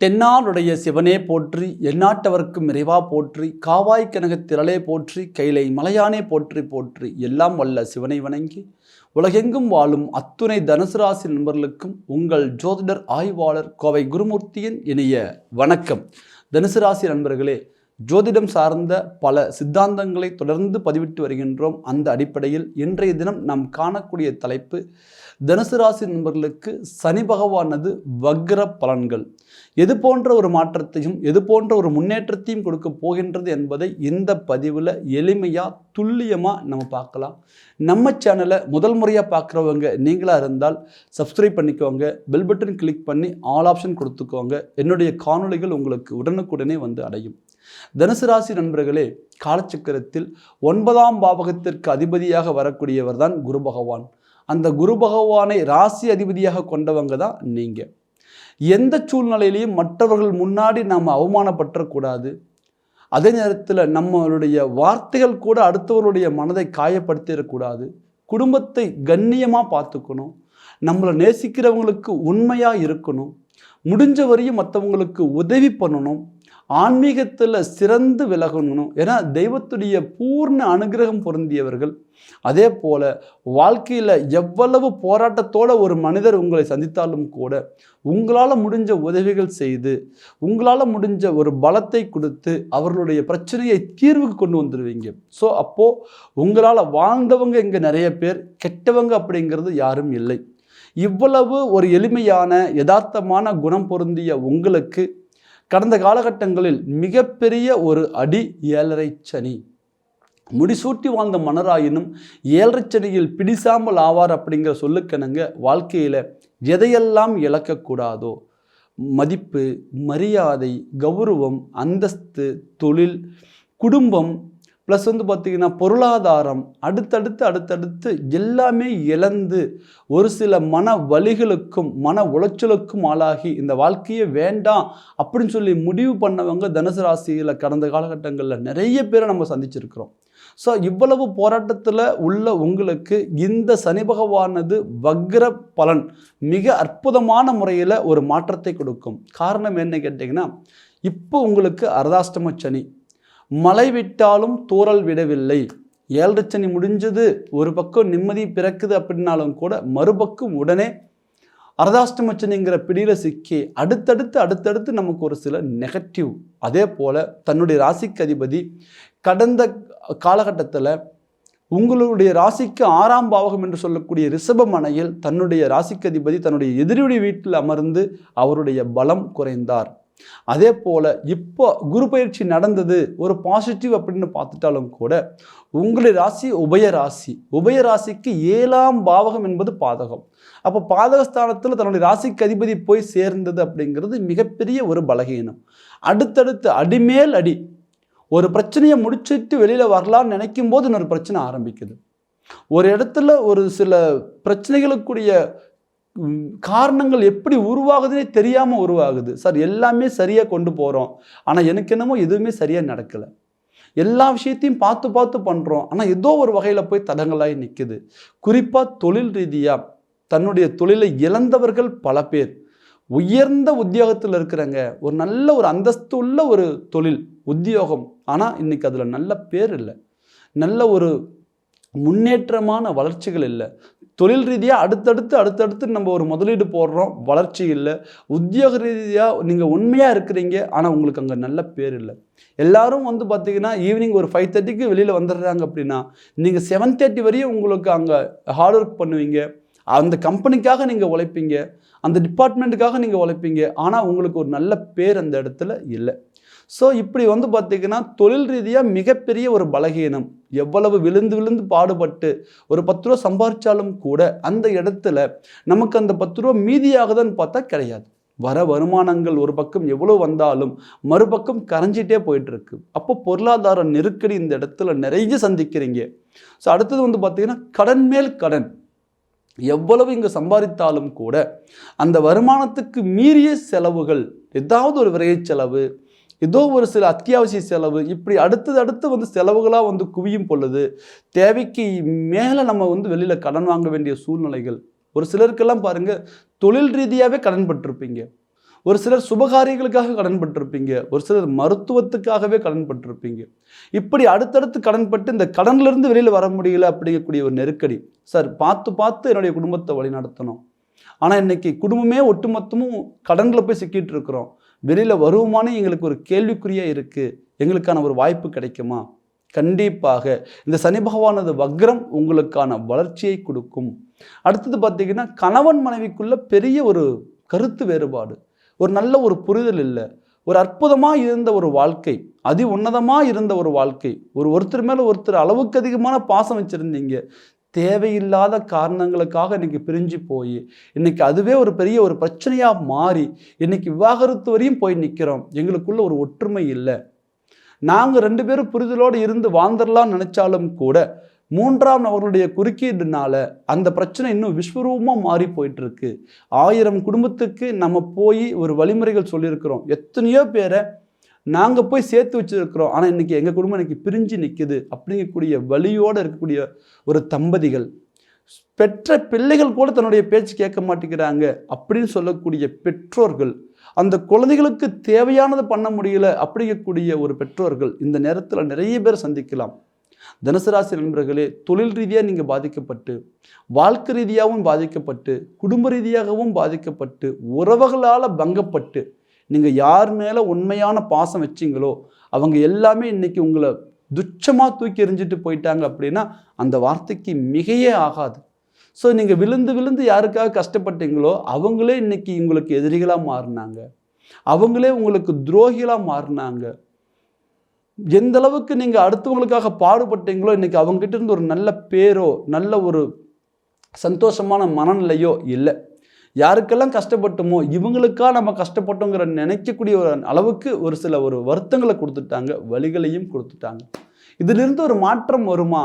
தென்னாளுடைய சிவனே போற்றி எந்நாட்டவர்க்கும் இறைவா போற்றி காவாய் கனக திரளே போற்றி கைலை மலையானே போற்றி போற்றி எல்லாம் வல்ல சிவனை வணங்கி உலகெங்கும் வாழும் அத்துணை தனுசு ராசி நண்பர்களுக்கும் உங்கள் ஜோதிடர் ஆய்வாளர் கோவை குருமூர்த்தியின் இனிய வணக்கம். தனுசு ராசி நண்பர்களே ஜோதிடம் சார்ந்த பல சித்தாந்தங்களை தொடர்ந்து பதிவிட்டு வருகின்றோம். அந்த அடிப்படையில் இன்றைய தினம் நாம் காணக்கூடிய தலைப்பு தனுசு ராசி நண்பர்களுக்கு சனி பகவானது வக்ர பலன்கள். எது போன்ற ஒரு மாற்றத்தையும் எது போன்ற ஒரு முன்னேற்றத்தையும் கொடுக்க போகின்றது என்பதை இந்த பதிவில் எளிமையாக துல்லியமாக நம்ம பார்க்கலாம். நம்ம சேனலை முதல் முறையாக பார்க்குறவங்க நீங்களாக இருந்தால் சப்ஸ்கிரைப் பண்ணிக்கோங்க. பெல் பட்டன் கிளிக் பண்ணி ஆல் ஆப்ஷன் கொடுத்துக்கோங்க. என்னுடைய காணொளிகள் உங்களுக்கு உடனுக்குடனே வந்து அடையும். தனுசு ராசி நண்பர்களே காலச்சக்கரத்தில் ஒன்பதாம் பாவகத்திற்கு அதிபதியாக வரக்கூடியவர் தான் குரு பகவான். அந்த குரு பகவானை ராசி அதிபதியாக கொண்டவங்க தான் நீங்கள் எந்த சூழ்நிலையிலையும் மற்றவர்கள் முன்னாடி நாம் அவமானப்பற்றக்கூடாது. அதே நேரத்தில் நம்மளுடைய வார்த்தைகள் கூட அடுத்தவர்களுடைய மனதை காயப்படுத்திடக்கூடாது. குடும்பத்தை கண்ணியமாக பார்த்துக்கணும். நம்மளை நேசிக்கிறவங்களுக்கு உண்மையாக இருக்கணும். முடிஞ்ச வரையும் மற்றவங்களுக்கு உதவி பண்ணணும். ஆன்மீகத்தில் சிறந்து விலகணும். ஏன்னா தெய்வத்துடைய பூர்ண அனுகிரகம் பொருந்தியவர்கள். அதே போல் வாழ்க்கையில் எவ்வளவு போராட்டத்தோட ஒரு மனிதர் உங்களை சந்தித்தாலும் கூட உங்களால் முடிஞ்ச உதவிகள் செய்து உங்களால் முடிஞ்ச ஒரு பலத்தை கொடுத்து அவர்களுடைய பிரச்சனையை தீர்வுக்கு கொண்டு வந்துடுவீங்க ஸோ அப்போது உங்களால் வாழ்ந்தவங்க இங்கே நிறைய பேர் கெட்டவங்க அப்படிங்கிறது யாரும் இல்லை. இவ்வளவு ஒரு எளிமையான யதார்த்தமான குணம் பொருந்திய உங்களுக்கு கடந்த காலகட்டங்களில் மிகப்பெரிய ஒரு அடி ஏழரை சனி. முடிசூட்டி வாழ்ந்த மன்னராயினும் ஏழரை சனியில் பிடிசாமல் ஆவார் அப்படிங்கிற சொல்லுக்கணுங்க வாழ்க்கையில் எதையெல்லாம் இழக்கக்கூடாதோ? மதிப்பு மரியாதை கௌரவம் அந்தஸ்து தொழில் குடும்பம் ப்ளஸ் வந்து பார்த்திங்கன்னா பொருளாதாரம் அடுத்தடுத்து அடுத்தடுத்து எல்லாமே இழந்து ஒரு சில மன வழிகளுக்கும் மன உளைச்சலுக்கும் ஆளாகி இந்த வாழ்க்கையே வேண்டாம் அப்படின்னு சொல்லி முடிவு பண்ணவங்க தனுசு ராசியில் கடந்த காலகட்டங்களில் நிறைய பேரை நம்ம சந்திச்சிருக்கிறோம். ஸோ இவ்வளவு போராட்டத்தில் உள்ள உங்களுக்கு இந்த சனி பகவானது வக்ர பலன் மிக அற்புதமான முறையில் ஒரு மாற்றத்தை கொடுக்கும். காரணம் என்ன கேட்டிங்கன்னா இப்போ உங்களுக்கு அர்தாஷ்டம சனி. மழை விட்டாலும் தூறல் விடவில்லை. ஏழரை சனி முடிஞ்சது ஒரு பக்கம் நிம்மதி பிறக்குது அப்படின்னாலும் கூட மறுபக்கம் உடனே அரதாஷ்டமச்சனிங்கிற பிடியில் சிக்கி அடுத்தடுத்து அடுத்தடுத்து நமக்கு ஒரு சில நெகட்டிவ் அதே போல் தன்னுடைய ராசிக்கு அதிபதி கடந்த காலகட்டத்தில் உங்களுடைய ராசிக்கு ஆறாம் பாவகம் என்று சொல்லக்கூடிய ரிஷப மனையில் தன்னுடைய ராசிக்கு அதிபதி தன்னுடைய எதிரியுடைய வீட்டில் அமர்ந்து அவருடைய பலம் குறைந்தார். அதே போல் இப்போ குரு பயிற்சி நடந்தது ஒரு பாசிட்டிவ் அப்படின்னு பார்த்துட்டாலும் கூட உங்களுடைய ராசி உபய ராசி. உபய ராசிக்கு ஏழாம் பாவகம் என்பது பாதகம். அப்போ பாதகஸ்தானத்தில் தன்னுடைய ராசிக்கு அதிபதி போய் சேர்ந்தது அப்படிங்கிறது மிகப்பெரிய ஒரு பலகீனம். அடுத்தடுத்து அடிமேல் அடி. ஒரு பிரச்சனையை முடிச்சிட்டு வெளியில் வரலான்னு நினைக்கும் போது இன்னொரு பிரச்சனை ஆரம்பிக்குது. ஒரு இடத்துல ஒரு சில பிரச்சனைகளுக்குரிய காரணங்கள் எப்படி உருவாகுதுன்னே தெரியாமல் உருவாகுது. சார் எல்லாமே சரியாக கொண்டு போகிறோம் ஆனால் எனக்கு என்னமோ எதுவுமே சரியாக நடக்கலை. எல்லா விஷயத்தையும் பார்த்து பார்த்து பண்ணுறோம் ஆனால் ஏதோ ஒரு வகையில் போய் தடங்களாகி நிற்குது குறிப்பாக தொழில் ரீதியாக தன்னுடைய தொழிலை இழந்தவர்கள் பல பேர். உயர்ந்த உத்தியோகத்தில் இருக்கிறாங்க ஒரு நல்ல ஒரு அந்தஸ்து உள்ள ஒரு தொழில் உத்தியோகம். ஆனால் இன்னைக்கு அதில் நல்ல பேர் இல்லை. நல்ல ஒரு முன்னேற்றமான வளர்ச்சிகள் இல்லை. தொழில் ரீதியாக அடுத்தடுத்து அடுத்தடுத்து நம்ம ஒரு முதலீடு போடுறோம். வளர்ச்சி இல்லை. உத்தியோக ரீதியாக நீங்கள் உண்மையாக இருக்கிறீங்க. ஆனால் உங்களுக்கு அங்கே நல்ல பேர் இல்லை. எல்லாரும் வந்து பார்த்தீங்கன்னா ஈவினிங் ஒரு ஃபைவ் தேர்ட்டிக்கு வெளியில் வந்துடுறாங்க அப்படின்னா நீங்கள் செவன் தேர்ட்டி வரையும் உங்களுக்கு அங்கே ஹார்ட் ஒர்க் பண்ணுவீங்க. அந்த கம்பெனிக்காக நீங்கள் உழைப்பீங்க. அந்த டிபார்ட்மெண்ட்டுக்காக நீங்கள் உழைப்பீங்க. ஆனால் உங்களுக்கு ஒரு நல்ல பேர் அந்த இடத்துல இல்லை. ஸோ இப்படி வந்து பார்த்திங்கன்னா தொழில் ரீதியாக மிகப்பெரிய ஒரு பலகீனம். எவ்வளவு விழுந்து விழுந்து பாடுபட்டு ஒரு பத்து ரூபா சம்பாதிச்சாலும் கூட அந்த இடத்துல நமக்கு அந்த பத்து ரூபா மீதியாகுதான்னு பார்த்தா கிடையாது. வர வருமானங்கள் ஒரு பக்கம் எவ்வளோ வந்தாலும் மறுபக்கம் கரைஞ்சிட்டே போயிட்டுருக்கு. அப்போ பொருளாதார நெருக்கடி இந்த இடத்துல நிறைய சந்திக்கிறீங்க. ஸோ அடுத்தது வந்து பார்த்திங்கன்னா கடன் மேல் கடன். எவ்வளவு இங்கே சம்பாதித்தாலும் கூட அந்த வருமானத்துக்கு மீறிய செலவுகள் ஏதாவது ஒரு விரைய செலவு ஏதோ ஒரு சில அத்தியாவசிய செலவு இப்படி அடுத்தது அடுத்து வந்து செலவுகளாக வந்து குவியும் பொழுது தேவைக்கு மேலே நம்ம வந்து வெளியில் கடன் வாங்க வேண்டிய சூழ்நிலைகள். ஒரு சிலருக்கெல்லாம் பாருங்கள் தொழில் ரீதியாகவே கடன் பட்டிருப்பீங்க. ஒரு சிலர் சுபகாரியங்களுக்காக கடன் பட்டிருப்பீங்க. ஒரு சிலர் மருத்துவத்துக்காகவே கடன் பட்டிருப்பீங்க. இப்படி அடுத்தடுத்து கடன் பட்டு இந்த கடன்லேருந்து வெளியில் வர முடியல அப்படிங்கக்கூடிய ஒரு நெருக்கடி. சார் பார்த்து பார்த்து என்னுடைய குடும்பத்தை வழிநடத்தணும். ஆனால் இன்னைக்கு குடும்பமே ஒட்டுமொத்தமும் கடனில் போய் சிக்கிட்டு இருக்கிறோம். வெளியில் வருவோமானே எங்களுக்கு ஒரு கேள்விக்குறியாக இருக்குது எங்களுக்கான ஒரு வாய்ப்பு கிடைக்குமா? கண்டிப்பாக. இந்த சனி பகவானது வக்ரம் உங்களுக்கான வளர்ச்சியை கொடுக்கும். அடுத்தது பார்த்திங்கன்னா கணவன் மனைவிக்குள்ள பெரிய ஒரு கருத்து வேறுபாடு. ஒரு நல்ல ஒரு புரிதல் இல்லை. ஒரு அற்புதமாக இருந்த ஒரு வாழ்க்கை அதி உன்னதமாக இருந்த ஒரு வாழ்க்கை. ஒரு ஒருத்தர் மேலே ஒருத்தர் அளவுக்கு அதிகமான பாசம் வச்சுருந்தீங்க. தேவையில்லாத காரணங்களுக்காக இன்றைக்கி பிரிஞ்சு போய் இன்றைக்கி அதுவே ஒரு பெரிய ஒரு பிரச்சனையாக மாறி இன்னைக்கு விவாகரத்து வரையும் போய் நிற்கிறோம் எங்களுக்குள்ள ஒரு ஒற்றுமை இல்லை. நாங்கள் ரெண்டு பேரும் புரிதலோடு இருந்து வாழ்ந்துடலாம்னு நினச்சாலும் கூட மூன்றாம் நபர்களுடைய குறுக்கீடுனால அந்த பிரச்சனை இன்னும் விஸ்வரூபமாக மாறி போயிட்டு இருக்கு ஆயிரம் குடும்பத்துக்கு நம்ம போய் ஒரு வழிமுறைகள் சொல்லியிருக்கிறோம். எத்தனையோ பேரை நாங்கள் போய் சேர்த்து வச்சுருக்குறோம். ஆனால் இன்றைக்கி எங்கள் குடும்பம் இன்னைக்கு பிரிஞ்சு நிற்குது அப்படிங்கக்கூடிய வழியோடு இருக்கக்கூடிய ஒரு தம்பதிகள் பெற்ற பிள்ளைகள் கூட தன்னுடைய பேச்சு கேட்க மாட்டேங்கிறாங்க அப்படின்னு சொல்லக்கூடிய பெற்றோர்கள் அந்த குழந்தைகளுக்கு தேவையானதை பண்ண முடியல அப்படிங்கக்கூடிய ஒரு பெற்றோர்கள் இந்த நேரத்தில் நிறைய பேர் சந்திக்கலாம். தனுசு நண்பர்களே தொழில் ரீதியாக நீங்கள் பாதிக்கப்பட்டு வாழ்க்கை ரீதியாகவும் பாதிக்கப்பட்டு குடும்ப ரீதியாகவும் பாதிக்கப்பட்டு உறவுகளால் பங்கப்பட்டு நீங்கள் யார் மேலே உண்மையான பாசம் வச்சீங்களோ அவங்க எல்லாமே இன்றைக்கி உங்களை துச்சமாக தூக்கி எறிஞ்சிட்டு போயிட்டாங்க அப்படின்னா அந்த வார்த்தைக்கு மிகையே ஆகாது. ஸோ நீங்கள் விழுந்து விழுந்து யாருக்காக கஷ்டப்பட்டீங்களோ அவங்களே இன்றைக்கி உங்களுக்கு எதிரிகளாக மாறினாங்க. அவங்களே உங்களுக்கு துரோகிகளாக மாறினாங்க. எந்த அளவுக்கு நீங்கள் அடுத்தவங்களுக்காக பாடுபட்டீங்களோ இன்றைக்கி அவங்ககிட்ட இருந்து ஒரு நல்ல பேரோ நல்ல ஒரு சந்தோஷமான மனநிலையோ இல்லை. யாருக்கெல்லாம் கஷ்டப்பட்டோமோ இவங்களுக்கா நம்ம கஷ்டப்பட்டோங்கிற நினைக்கக்கூடிய ஒரு அளவுக்கு ஒரு சில ஒரு வருத்தங்களை கொடுத்துட்டாங்க வழிகளையும் கொடுத்துட்டாங்க. இதிலிருந்து ஒரு மாற்றம் வருமா?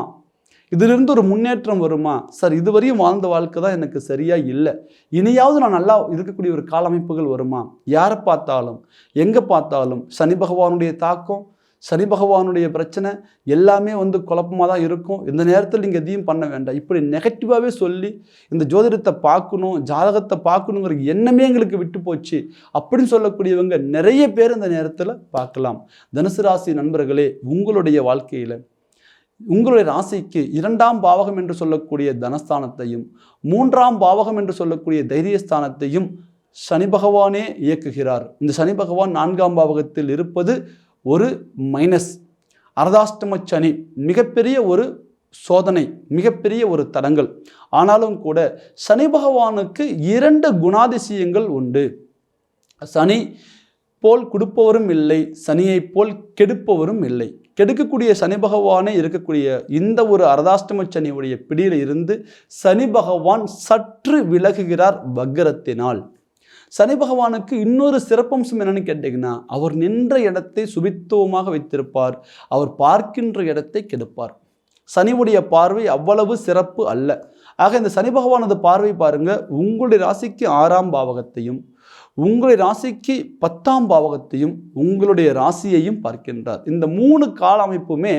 இதிலிருந்து ஒரு முன்னேற்றம் வருமா? சார் இதுவரையும் வாழ்ந்த வாழ்க்கை தான் எனக்கு சரியாக இல்லை. இனியாவது நான் நல்லா இருக்கக்கூடிய ஒரு காலமைப்புகள் வருமா? யாரை பார்த்தாலும்? எங்கே பார்த்தாலும்? சனி பகவானுடைய தாக்கம்? சனி பகவானுடைய பிரச்சனை எல்லாமே வந்து குழப்பமாக தான் இருக்கும். இந்த நேரத்தில் நீங்கள் எதையும் பண்ண வேண்டாம். இப்படி நெகட்டிவாகவே சொல்லி இந்த ஜோதிடத்தை பார்க்கணும் ஜாதகத்தை பார்க்கணுங்கிற எண்ணமே எங்களுக்கு விட்டு போச்சு. அப்படின்னு சொல்லக்கூடியவங்க நிறைய பேர் இந்த நேரத்தில் பார்க்கலாம். தனுசு ராசி நண்பர்களே உங்களுடைய வாழ்க்கையில் உங்களுடைய ராசிக்கு இரண்டாம் பாவகம் என்று சொல்லக்கூடிய தனஸ்தானத்தையும் மூன்றாம் பாவகம் என்று சொல்லக்கூடிய தைரியஸ்தானத்தையும் சனி பகவானே இயக்குகிறார். இந்த சனி பகவான் நான்காம் பாவகத்தில் இருப்பது ஒரு மைனஸ் அரதாஷ்டம சனி மிகப்பெரிய ஒரு சோதனை மிகப்பெரிய ஒரு தடங்கள் ஆனாலும் கூட சனி பகவானுக்கு இரண்டு குணாதிசயங்கள் உண்டு. சனி போல் கொடுப்பவரும் இல்லை சனியைப் போல் கெடுப்பவரும் இல்லை. கெடுக்கக்கூடிய சனி பகவானே இருக்கக்கூடிய இந்த ஒரு அரதாஷ்டம சனியுடைய பிடியில் இருந்து சனி பகவான் சற்று விலகுகிறார் வக்கரத்தினால் சனி பகவானுக்கு இன்னொரு சிறப்பம்சம் என்னன்னு கேட்டிங்கன்னா அவர் நின்ற இடத்தை சுபித்துவமாக வைத்திருப்பார். அவர் பார்க்கின்ற இடத்தை கெடுப்பார். சனியுடைய பார்வை அவ்வளவு சிறப்பு அல்ல. ஆக இந்த சனி பகவானது பார்வை பாருங்க உங்களுடைய ராசிக்கு ஆறாம் பாவகத்தையும் உங்களுடைய ராசிக்கு பத்தாம் பாவகத்தையும் உங்களுடைய ராசியையும் பார்க்கின்றார். இந்த மூணு கால அமைப்புமே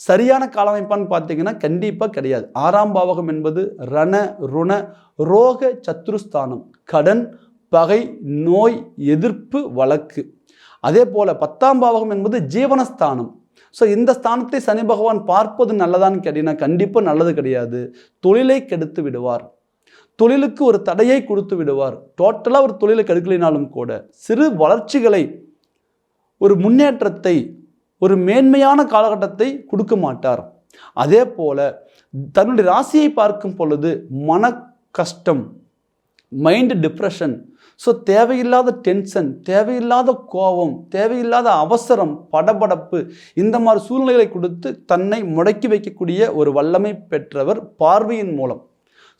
சரியான கால அமைப்பான்னு பார்த்தீங்கன்னா கண்டிப்பாக கிடையாது. ஆறாம் பாவகம் என்பது ரண ருண ரோக சத்ருஸ்தானம் கடன் பகை நோய் எதிர்ப்பு வழக்கு. அதே போல் பத்தாம் பாவகம் என்பது ஜீவனஸ்தானம். ஸோ இந்த ஸ்தானத்தை சனி பகவான் பார்ப்பது நல்லதான்னு கேட்டீங்கன்னா கண்டிப்பாக நல்லது கிடையாது. தொழிலை கெடுத்து விடுவார். தொழிலுக்கு ஒரு தடையை கொடுத்து விடுவார். டோட்டலாக ஒரு தொழிலை கெடுக்கலினாலும் கூட சிறு வளர்ச்சிகளை ஒரு முன்னேற்றத்தை ஒரு மேன்மையான காலகட்டத்தை கொடுக்க மாட்டார். அதே போல் தன்னுடைய ராசியை பார்க்கும் பொழுது மன கஷ்டம் மைண்ட் டிப்ரெஷன் ஸோ தேவையில்லாத டென்ஷன் தேவையில்லாத கோபம் தேவையில்லாத அவசரம் படபடப்பு இந்த மாதிரி சூழ்நிலைகளை கொடுத்து தன்னை முடக்கி வைக்கக்கூடிய ஒரு வல்லமை பெற்றவர் பார்வையின் மூலம்.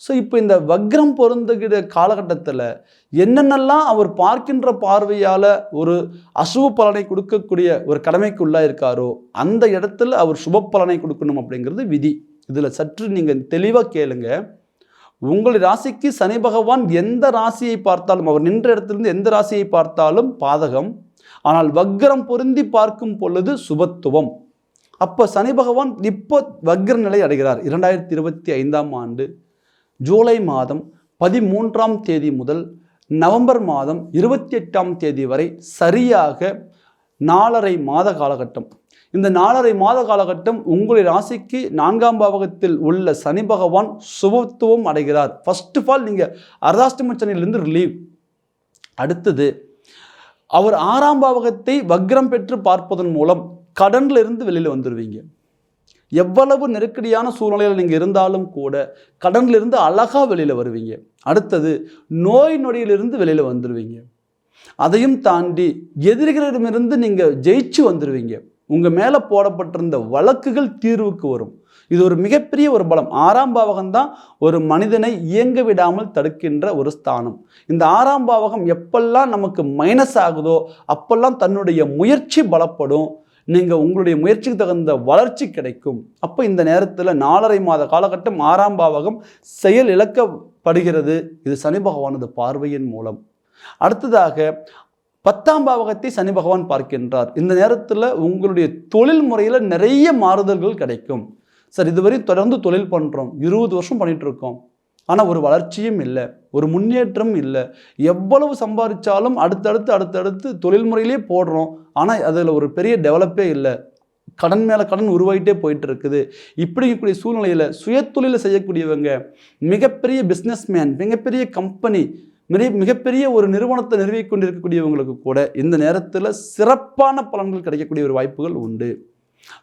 ஸோ இப்போ இந்த வக்ரம் பொருந்துகிற காலகட்டத்தில் என்னென்னலாம் அவர் பார்க்கின்ற பார்வையால் ஒரு அசுப பலனை கொடுக்கக்கூடிய ஒரு கடமைக்குள்ளாக இருக்காரோ அந்த இடத்துல அவர் சுப பலனை கொடுக்கணும் அப்படிங்கிறது விதி. இதில் சற்று நீங்கள் தெளிவாக கேளுங்கள் உங்கள் ராசிக்கு சனி பகவான் எந்த ராசியை பார்த்தாலும் அவர் நின்ற இடத்திலிருந்து எந்த ராசியை பார்த்தாலும் பாதகம். ஆனால் வக்ரம் பொருந்தி பார்க்கும் பொழுது சுபத்துவம். அப்போ சனி பகவான் இப்போ வக்ர நிலை அடைகிறார். இரண்டாயிரத்தி இருபத்தி ஐந்தாம் ஆண்டு ஜூலை மாதம் பதிமூன்றாம் தேதி முதல் நவம்பர் மாதம் இருபத்தி எட்டாம் தேதி வரை சரியாக நாலரை மாத காலகட்டம். இந்த நாலரை மாத காலகட்டம் உங்களுடைய ராசிக்கு நான்காம் பாவகத்தில் உள்ள சனி பகவான் சுபத்துவம் அடைகிறார். ஃபர்ஸ்ட் ஆஃப் ஆல் நீங்கள் அர்தாஷ்டம சனியிலிருந்து ரிலீவ் அடுத்தது அவர் ஆறாம் பாவகத்தை வக்ரம் பெற்று பார்ப்பதன் மூலம் கடனில் இருந்து வெளியில் வந்துடுவீங்க எவ்வளவு நெருக்கடியான சூழ்நிலையில் நீங்கள் இருந்தாலும் கூட கடன்ல இருந்து அழகாக வெளியில் வருவீங்க. அடுத்தது நோய் நொடியிலிருந்து வெளியில் வந்துடுவீங்க அதையும் தாண்டி எதிரிகளிடமிருந்து நீங்கள் ஜெயிச்சு வந்துடுவீங்க உங்கள் மேலே போடப்பட்டிருந்த வழக்குகள் தீர்வுக்கு வரும். இது ஒரு மிகப்பெரிய ஒரு பலம். ஆறாம் பாவகம் தான் ஒரு மனிதனை இயங்க விடாமல் தடுக்கின்ற ஒரு ஸ்தானம். இந்த ஆறாம் பாவகம் எப்பெல்லாம் நமக்கு மைனஸ் ஆகுதோ அப்பெல்லாம் தன்னுடைய முயற்சி பலப்படும். நீங்கள் உங்களுடைய முயற்சிக்கு தகுந்த வளர்ச்சி கிடைக்கும். அப்போ இந்த நேரத்தில் நாலரை மாத காலகட்டம் ஆறாம் பாவகம் செயல் இழக்கப்படுகிறது. இது சனி பகவானது பார்வையின் மூலம். அடுத்ததாக பத்தாம் பாவகத்தை சனி பகவான் பார்க்கின்றார். இந்த நேரத்தில் உங்களுடைய தொழில் முறையில் நிறைய மாறுதல்கள் கிடைக்கும். சார் இதுவரை தொடர்ந்து தொழில் பண்ணுறோம் இருபது வருஷம் பண்ணிகிட்ருக்கோம் இருக்கோம் ஆனால் ஒரு வளர்ச்சியும் இல்லை. ஒரு முன்னேற்றம் இல்லை. எவ்வளவு சம்பாதிச்சாலும் அடுத்தடுத்து அடுத்தடுத்து தொழில் முறையிலே போடுறோம். ஆனால் அதில் ஒரு பெரிய டெவலப்பே இல்லை. கடன் மேலே கடன் உருவாகிட்டே போயிட்டு இருக்குது இப்படி இருக்கக்கூடிய சூழ்நிலையில் சுயத்தொழிலை செய்யக்கூடியவங்க மிகப்பெரிய பிஸ்னஸ்மேன் மிகப்பெரிய கம்பெனி மிக மிகப்பெரிய ஒரு நிறுவனத்தை நிறுவிக் கொண்டிருக்கக்கூடியவங்களுக்கு கூட இந்த நேரத்தில் சிறப்பான பலன்கள் கிடைக்கக்கூடிய ஒரு வாய்ப்புகள் உண்டு.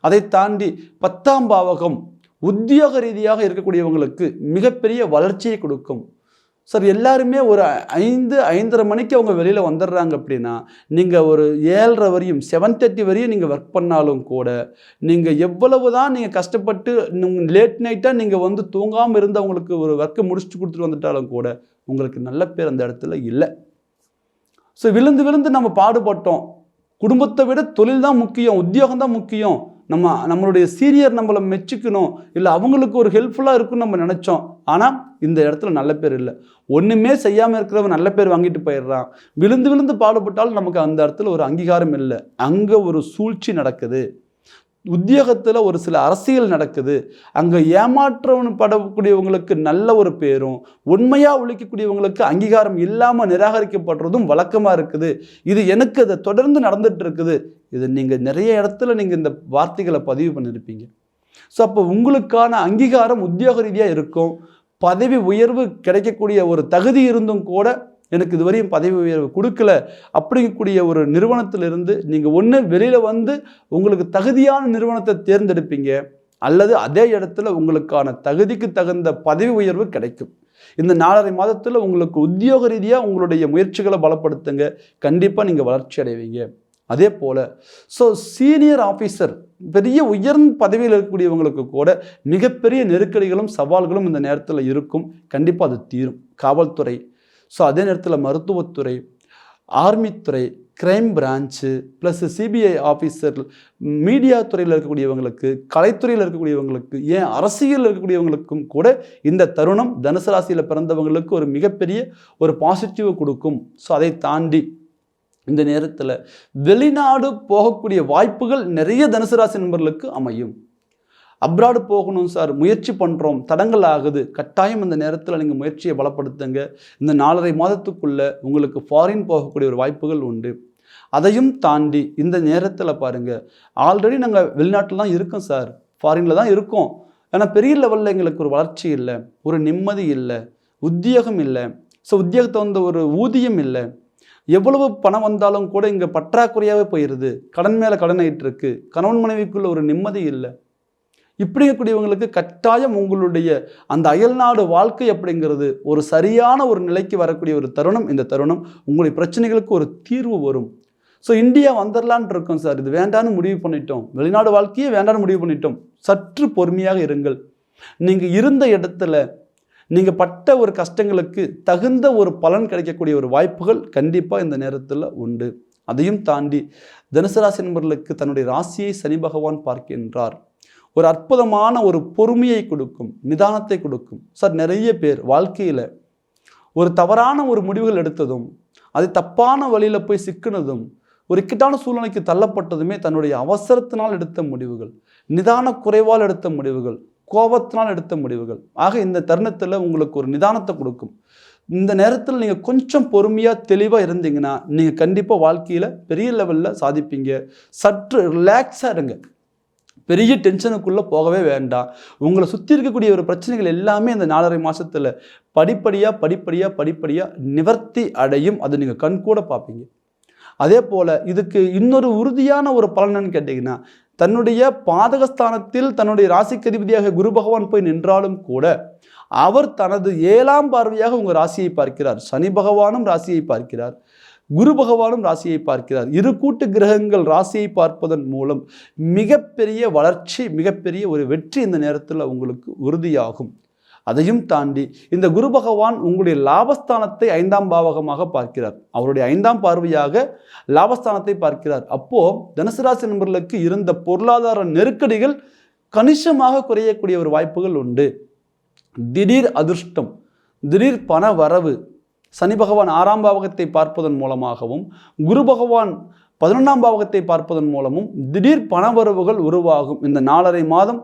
அதை தாண்டி பத்தாம் பாவகம் உத்தியோக ரீதியாக இருக்கக்கூடியவங்களுக்கு மிகப்பெரிய வளர்ச்சியை கொடுக்கும். சார் எல்லாருமே ஒரு ஐந்து ஐந்தரை மணிக்கு அவங்க வெளியில் வந்துடுறாங்க அப்படின்னா நீங்கள் ஒரு ஏழரை வரையும் செவன் தேர்ட்டி வரையும் நீங்கள் ஒர்க் பண்ணாலும் கூட நீங்கள் எவ்வளவு தான் நீங்கள் கஷ்டப்பட்டு லேட் நைட்டாக நீங்கள் வந்து தூங்காமல் இருந்து அவங்களுக்கு ஒரு ஒர்க்கை முடிச்சுட்டு கொடுத்துட்டு வந்துட்டாலும் கூட உங்களுக்கு நல்ல பேர் அந்த இடத்துல இல்லை. ஸோ விழுந்து விழுந்து நம்ம பாடுபட்டோம். குடும்பத்தை விட தொழில் தான் முக்கியம் உத்தியோகம் தான் முக்கியம். நம்ம நம்மளுடைய சீரியர் நம்மளை மெச்சுக்கணும். இல்லை அவங்களுக்கு ஒரு ஹெல்ப்ஃபுல்லாக இருக்குன்னு நம்ம நினச்சோம். ஆனால் இந்த இடத்துல நல்ல பேர் இல்லை. ஒன்றுமே செய்யாமல் இருக்கிறவன் நல்ல பேர் வாங்கிட்டு போயிடுறான். விழுந்து விழுந்து பாடுபட்டாலும் நமக்கு அந்த இடத்துல ஒரு அங்கீகாரம் இல்லை. அங்கே ஒரு சூழ்ச்சி நடக்குது. உத்தியோகத்தில் ஒரு சில அரசியல் நடக்குது. அங்கே ஏமாற்றவன் படக்கூடியவங்களுக்கு நல்ல ஒரு பேரும் உண்மையாக உழைக்கக்கூடியவங்களுக்கு அங்கீகாரம் இல்லாமல் நிராகரிக்கப்படுறதும் வழக்கமாக இருக்குது. இது எனக்கு அதை தொடர்ந்து நடந்துட்டு இருக்குது. இது நீங்கள் நிறைய இடத்துல நீங்கள் இந்த வார்த்தைகளை பதிவு பண்ணியிருப்பீங்க ஸோ அப்போ உங்களுக்கான அங்கீகாரம் உத்தியோக ரீதியாக இருக்கும். பதவி உயர்வு கிடைக்கக்கூடிய ஒரு தகுதி இருந்தும் கூட எனக்கு இதுவரையும் பதவி உயர்வு கொடுக்கல அப்படிங்கக்கூடிய ஒரு நிறுவனத்திலிருந்து நீங்கள் ஒன்று வெளியில் வந்து உங்களுக்கு தகுதியான நிறுவனத்தை தேர்ந்தெடுப்பீங்க அல்லது அதே இடத்துல உங்களுக்கான தகுதிக்கு தகுந்த பதவி உயர்வு கிடைக்கும். இந்த நாலரை மாதத்தில் உங்களுக்கு உத்தியோக ரீதியாக உங்களுடைய முயற்சிகளை பலப்படுத்துங்க கண்டிப்பாக நீங்கள் வளர்ச்சி அடைவீங்க. அதே போல் ஸோ சீனியர் ஆஃபீஸர் பெரிய உயர்ந்த பதவியில் இருக்கக்கூடியவங்களுக்கு கூட மிகப்பெரிய நெருக்கடிகளும் சவால்களும் இந்த நேரத்தில் இருக்கும். கண்டிப்பாக அது தீரும். காவல்துறை ஸோ அதே நேரத்தில் மருத்துவத்துறை ஆர்மித்துறை crime branch plus CBI officer media துறையில் இருக்கக்கூடியவங்களுக்கு கலைத்துறையில் இருக்கக்கூடியவங்களுக்கு ஏன் அரசியலில் இருக்கக்கூடியவங்களுக்கும் கூட இந்த தருணம் தனுசு ராசியில் பிறந்தவங்களுக்கு ஒரு மிகப்பெரிய ஒரு பாசிட்டிவை கொடுக்கும். ஸோ அதை தாண்டி இந்த நேரத்தில் வெளிநாடு போகக்கூடிய வாய்ப்புகள் நிறைய தனுசு ராசி நண்பர்களுக்கு அமையும். அப்ராடு போகணும் சார் முயற்சி பண்ணுறோம் தடங்கள் ஆகுது. கட்டாயம் இந்த நேரத்தில் நீங்கள் முயற்சியை பலப்படுத்துங்க. இந்த நாலரை மாதத்துக்குள்ளே உங்களுக்கு ஃபாரின் போகக்கூடிய ஒரு வாய்ப்புகள் உண்டு. அதையும் தாண்டி இந்த நேரத்தில் பாருங்கள் ஆல்ரெடி நாங்கள் வெளிநாட்டில் தான் இருக்கோம் சார். ஃபாரினில் தான் இருக்கோம். ஆனால் பெரிய லெவலில் எங்களுக்கு ஒரு வளர்ச்சி இல்லை ஒரு நிம்மதி இல்லை உத்தியோகம் இல்லை. ஸோ உத்தியோகத்தை வந்த ஒரு ஊதியம் இல்லை. எவ்வளவு பணம் வந்தாலும் கூட இங்கே பற்றாக்குறையாகவே போயிடுது கடன் மேலே கடன் ஆகிட்டு இருக்கு கணவன் மனைவிக்குள்ள ஒரு நிம்மதி இல்லை. இப்படி இருக்கக்கூடியவங்களுக்கு கட்டாயம் உங்களுடைய அந்த அயல்நாடு வாழ்க்கை அப்படிங்கிறது ஒரு சரியான ஒரு நிலைக்கு வரக்கூடிய ஒரு தருணம். இந்த தருணம் உங்களுடைய பிரச்சனைகளுக்கு ஒரு தீர்வு வரும். ஸோ இந்தியா வந்துடலான் இருக்கோம் சார். இது வேண்டான்னு முடிவு பண்ணிட்டோம். வெளிநாடு வாழ்க்கையே வேண்டான்னு முடிவு பண்ணிட்டோம். சற்று பொறுமையாக இருங்கள். நீங்கள் இருந்த இடத்துல நீங்கள் பட்ட ஒரு கஷ்டங்களுக்கு தகுந்த ஒரு பலன் கிடைக்கக்கூடிய ஒரு வாய்ப்புகள் கண்டிப்பாக இந்த நேரத்தில் உண்டு. அதையும் தாண்டி தனுசு ராசி நண்பர்களுக்கு தன்னுடைய ராசியை சனி பகவான் பார்க்கின்றார். ஒரு அற்புதமான ஒரு பொறுமையை கொடுக்கும் நிதானத்தை கொடுக்கும். சார் நிறைய பேர் வாழ்க்கையில் ஒரு தவறான ஒரு முடிவுகள் எடுத்ததும் அது தப்பான வழியில் போய் சிக்கினதும் ஒரு இக்கட்டான சூழ்நிலைக்கு தள்ளப்பட்டதுமே தன்னுடைய அவசரத்தினால் எடுத்த முடிவுகள் நிதான குறைவால் எடுத்த முடிவுகள் கோபத்தினால் எடுத்த முடிவுகள். ஆக இந்த தருணத்தில் உங்களுக்கு ஒரு நிதானத்தை கொடுக்கும். இந்த நேரத்தில் நீங்கள் கொஞ்சம் பொறுமையாக தெளிவாக இருந்தீங்கன்னா நீங்கள் கண்டிப்பாக வாழ்க்கையில் பெரிய லெவலில் சாதிப்பீங்க. சற்று ரிலாக்ஸாக இருங்க. பெரிய டென்ஷனுக்குள்ளே போகவே வேண்டாம். உங்களை சுற்றி இருக்கக்கூடிய ஒரு பிரச்சனைகள் எல்லாமே இந்த நாலரை மாதத்தில் படிப்படியாக படிப்படியாக படிப்படியாக நிவர்த்தி அடையும். அதை நீங்கள் கண்கூட பார்ப்பீங்க. அதே போல் இதுக்கு இன்னொரு உறுதியான ஒரு பலனன்னு கேட்டிங்கன்னா தன்னுடைய பாதகஸ்தானத்தில் தன்னுடைய ராசிக்கதிபதியாக குரு பகவான் போய் நின்றாலும் கூட அவர் தனது ஏழாம் பார்வையாக உங்கள் ராசியை பார்க்கிறார். சனி பகவானும் ராசியை பார்க்கிறார். குரு பகவானும் ராசியை பார்க்கிறார். இரு கூட்டு கிரகங்கள் ராசியை பார்ப்பதன் மூலம் மிகப்பெரிய வளர்ச்சி மிகப்பெரிய ஒரு வெற்றி இந்த நேரத்தில் உங்களுக்கு உறுதியாகும். அதையும் தாண்டி இந்த குரு பகவான் உங்களுடைய லாபஸ்தானத்தை ஐந்தாம் பாவகமாக பார்க்கிறார். அவருடைய ஐந்தாம் பார்வையாக லாபஸ்தானத்தை பார்க்கிறார். அப்போது தனுசு ராசி நண்பர்களுக்கு இருந்த பொருளாதார நெருக்கடிகள் கணிசமாக குறையக்கூடிய ஒரு வாய்ப்புகள் உண்டு. திடீர் அதிர்ஷ்டம் திடீர் பண வரவு சனி பகவான் ஆறாம் பாவகத்தை பார்ப்பதன் மூலமாகவும் குரு பகவான் பதினொன்றாம் பாவகத்தை பார்ப்பதன் மூலமும் திடீர் பணவரவுகள் உருவாகும். இந்த நாலரை மாதம்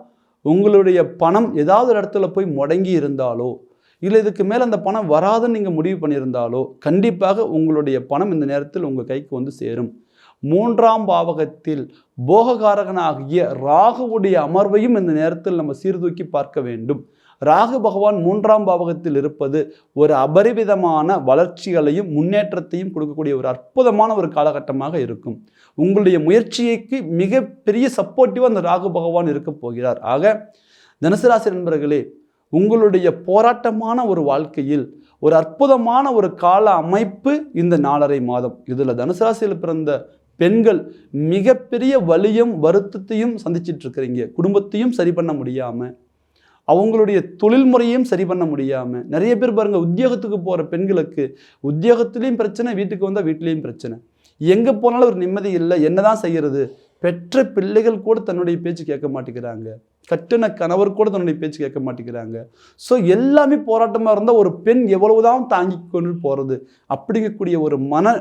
உங்களுடைய பணம் ஏதாவது ஒரு இடத்துல போய் முடங்கி இருந்தாலோ இல்லை இதுக்கு மேலே அந்த பணம் வராதுன்னு நீங்கள் முடிவு பண்ணியிருந்தாலோ கண்டிப்பாக உங்களுடைய பணம் இந்த நேரத்தில் உங்கள் கைக்கு வந்து சேரும். மூன்றாம் பாவகத்தில் போககாரகனாகிய ராகுவுடைய அமர்வையும் இந்த நேரத்தில் நம்ம சீர்தூக்கி பார்க்க வேண்டும். ராகு பகவான் மூன்றாம் பாவகத்தில் இருப்பது ஒரு அபரிவிதமான வளர்ச்சிகளையும் முன்னேற்றத்தையும் கொடுக்கக்கூடிய ஒரு அற்புதமான ஒரு காலகட்டமாக இருக்கும். உங்களுடைய முயற்சிக்கு மிகப்பெரிய சப்போர்ட்டிவாக அந்த ராகு பகவான் இருக்க போகிறார். ஆக தனுசு ராசி நண்பர்களே உங்களுடைய போராட்டமான ஒரு வாழ்க்கையில் ஒரு அற்புதமான ஒரு கால அமைப்பு இந்த நாலரை மாதம். இதில் தனுசு ராசியில் பிறந்த பெண்கள் மிகப்பெரிய வலியும் வருத்தத்தையும் சந்திச்சிட்டு இருக்கிறீங்க. குடும்பத்தையும் சரி பண்ண முடியாமல் அவங்களுடைய தொழில் முறையும் சரி பண்ண முடியாமல் நிறைய பேர் பாருங்கள் உத்தியோகத்துக்கு போகிற பெண்களுக்கு உத்தியோகத்துலேயும் பிரச்சனை வீட்டுக்கு வந்தால் வீட்லேயும் பிரச்சனை. எங்கே போனாலும் ஒரு நிம்மதி இல்லை என்ன தான் செய்கிறது பெற்ற பிள்ளைகள் கூட தன்னுடைய பேச்சு கேட்க மாட்டேங்கிறாங்க. கட்டின கணவர் கூட தன்னுடைய பேச்சு கேட்க மாட்டேங்கிறாங்க. ஸோ எல்லாமே போராட்டமாக இருந்தால் ஒரு பெண் எவ்வளவுதான் தாங்கி கொண்டு போகிறது அப்படிங்கக்கூடிய ஒரு மன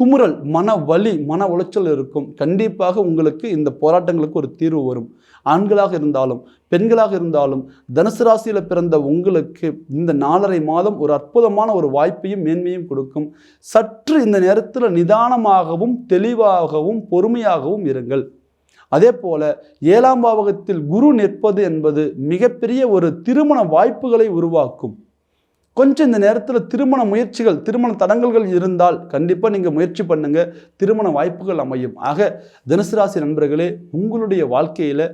குமுறல் மன வலி மன உளைச்சல் இருக்கும். கண்டிப்பாக உங்களுக்கு இந்த போராட்டங்களுக்கு ஒரு தீர்வு வரும். ஆண்களாக இருந்தாலும் பெண்களாக இருந்தாலும் தனுசு ராசியில் பிறந்த உங்களுக்கு இந்த நாலரை மாதம் ஒரு அற்புதமான ஒரு வாய்ப்பையும் மேன்மையும் கொடுக்கும். சற்று இந்த நேரத்தில் நிதானமாகவும் தெளிவாகவும் பொறுமையாகவும் இருங்கள். அதே போல ஏழாம் பாவகத்தில் குரு நிற்பது என்பது மிகப்பெரிய ஒரு திருமண வாய்ப்புகளை உருவாக்கும். கொஞ்சம் இந்த நேரத்தில் திருமண முயற்சிகள் திருமண தடங்கல்கள் இருந்தால் கண்டிப்பாக நீங்கள் முயற்சி பண்ணுங்கள் திருமண வாய்ப்புகள் அமையும். ஆக தனுசு ராசி நண்பர்களே உங்களுடைய வாழ்க்கையில்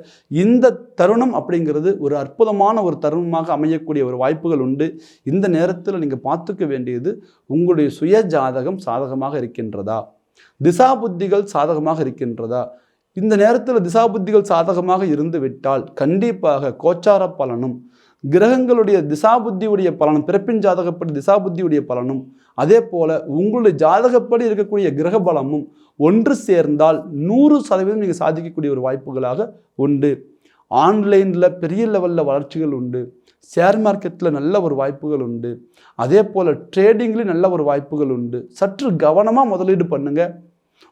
இந்த தருணம் அப்படிங்கிறது ஒரு அற்புதமான ஒரு தருணமாக அமையக்கூடிய ஒரு வாய்ப்புகள் உண்டு. இந்த நேரத்தில் நீங்கள் பார்த்துக்க வேண்டியது உங்களுடைய சுய ஜாதகம் சாதகமாக இருக்கின்றதா? திசா புத்திகள் சாதகமாக இருக்கின்றதா? இந்த நேரத்தில் திசா புத்திகள் சாதகமாக இருந்து விட்டால் கண்டிப்பாக கோச்சார பலனும் கிரகங்களுடைய திசாபுத்தியுடைய பலனும் பிறப்பின் ஜாதகப்படி திசாபுத்தியுடைய பலனும் அதே போல உங்களுடைய ஜாதகப்படி இருக்கக்கூடிய கிரக பலமும் ஒன்று சேர்ந்தால் நூறு சதவீதம் நீங்கள் சாதிக்கக்கூடிய ஒரு வாய்ப்புகளாக உண்டு. ஆன்லைனில் பெரிய லெவலில் வளர்ச்சிகள் உண்டு. ஷேர் மார்க்கெட்டில் நல்ல ஒரு வாய்ப்புகள் உண்டு. அதே போல் ட்ரேடிங்லேயும் நல்ல ஒரு வாய்ப்புகள் உண்டு. சற்று கவனமாக முதலீடு பண்ணுங்கள்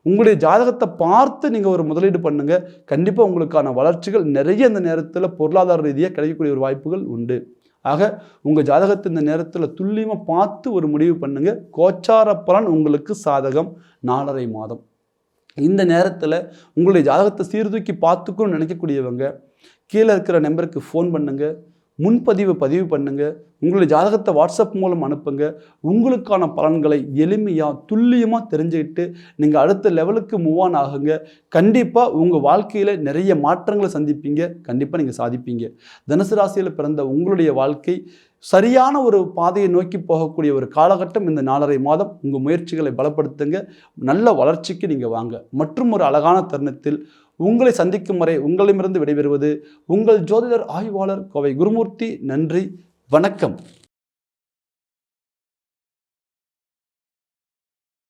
உங்களுடைய ஜாதகத்தை பார்த்து நீங்கள் ஒரு முதலீடு பண்ணுங்கள் கண்டிப்பாக உங்களுக்கான வளர்ச்சிகள் நிறைய இந்த நேரத்தில் பொருளாதார ரீதியாக கிடைக்கக்கூடிய ஒரு வாய்ப்புகள் உண்டு. ஆக உங்கள் ஜாதகத்தை இந்த நேரத்தில் துல்லியமாக பார்த்து ஒரு முடிவு பண்ணுங்கள் கோச்சார பலன் உங்களுக்கு சாதகம் நாலரை மாதம். இந்த நேரத்தில் உங்களுடைய ஜாதகத்தை சீர்தூக்கி பார்த்துக்கணும்னு நினைக்கக்கூடியவங்க கீழே இருக்கிற நம்பருக்கு ஃபோன் பண்ணுங்கள் முன்பதிவு பதிவு பண்ணுங்க. உங்களுடைய ஜாதகத்தை வாட்ஸ்அப் மூலம் அனுப்புங்க. உங்களுக்கான பலன்களை எளிமையாக துல்லியமாக தெரிஞ்சுக்கிட்டு நீங்கள் அடுத்த லெவலுக்கு மூவ் ஆன் ஆகுங்க. கண்டிப்பாக உங்கள் வாழ்க்கையில் நிறைய மாற்றங்களை சந்திப்பீங்க. கண்டிப்பாக நீங்கள் சாதிப்பீங்க. தனுசு ராசியில் பிறந்த உங்களுடைய வாழ்க்கை சரியான ஒரு பாதையை நோக்கி போகக்கூடிய ஒரு காலகட்டம் இந்த நாலரை மாதம். உங்கள் முயற்சிகளை பலப்படுத்துங்க. நல்ல வளர்ச்சிக்கு நீங்கள் வாங்க. மற்றும் ஒரு அழகான தருணத்தில் உங்களை சந்திக்கும் வரை உங்களிடமிருந்து விடைபெறுவது உங்கள் ஜோதிடர் ஆய்வாளர் கோவை குருமூர்த்தி. நன்றி வணக்கம்.